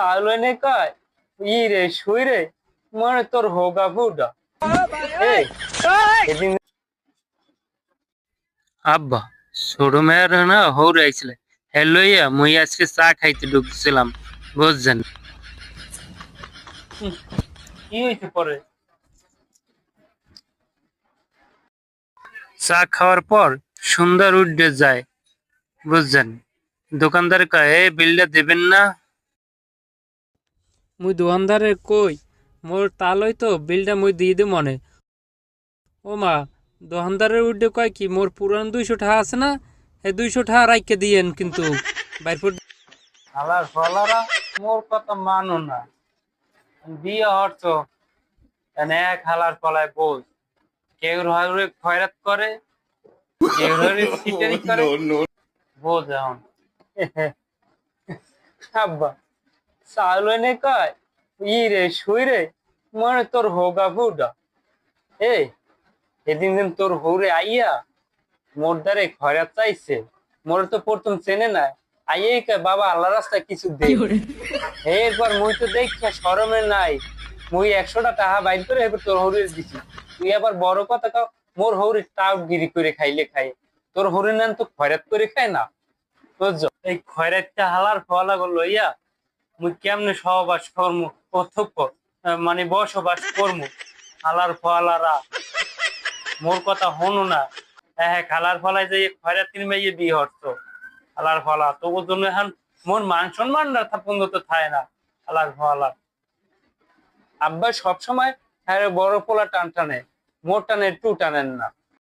চাউল এনে কয় ই রে শুই রে মনে তোর হোগা ফুটা এদিন আব্বা ছোট মেয়ের না হৌর আইছিলে। হ্যালো ইয়া মুই আজকে চা খাইতে ঢুকছিলাম বুঝছেন? কি হয়েছে পরে? চা খাওয়ার পর সুন্দর উঠে যায় বুঝছেন? দোকানদার কয় বিলটা দেবেন না? মুই দোকানদারে কই মোর তালই তো বিলটা মুই দিয়ে দে মনে। ও মা দোকানদারের উঠে কয় কি মোর পুরান দুইশো টাকা আছে না? এই দুইশো টাকা রাইকে দিয়েন কিন্তু। বাইরপুর হালার ফলারা মোর কথা মানো না। বিয়ে হচ্ছ এক হালার ফলায় বোঝ কেউ হারে খয়রাত করে কেউ হারে সিটারি করে। বোঝ এখন আব্বা। চাউল এনে কয় ই রে শুই রে মনে তোর হোগা ফুটা এ এদিন দিন তোর হৌরে আইয়া মোর দ্বারে চাইছে। মোর তো প্রথম চেনে না। আইয়ে বাবা আল্লাহ রাস্তায় কিছু দে। এরপর মুই তো দেখছি সরমে নাই। মুই একশোটা টাকা বাইর করে এবার তোর হৌরে দিছি। তুই আবার বড় কথা কাও মোর হৌরে টাউট গিরি করে খাইলে খাই। তোর হৌরে নেন তো খয়রাত করে খায় না। বুঝছ? এই খয়রাতটা হালার ফলা করল ইয়া মুই কেমনে সহবাস কর্ম অথক্য মানে বসবাস কর্ম? হালার ফলারা। মোর কথা হনু না। হ্যাঁ হ্যাঁ খালার ফলায় যে খয়রাতির মেয়ে বিয়ে হচ্ছ। খালার ফলা, তবু জন্য এখন মোর মান সম্মান পর্যন্ত তো থাকে না, খালার ফলা। আব্বা সবসময় হ্যাঁ বড় পোলা টান টানে, মোর টানে একটু টানেন না।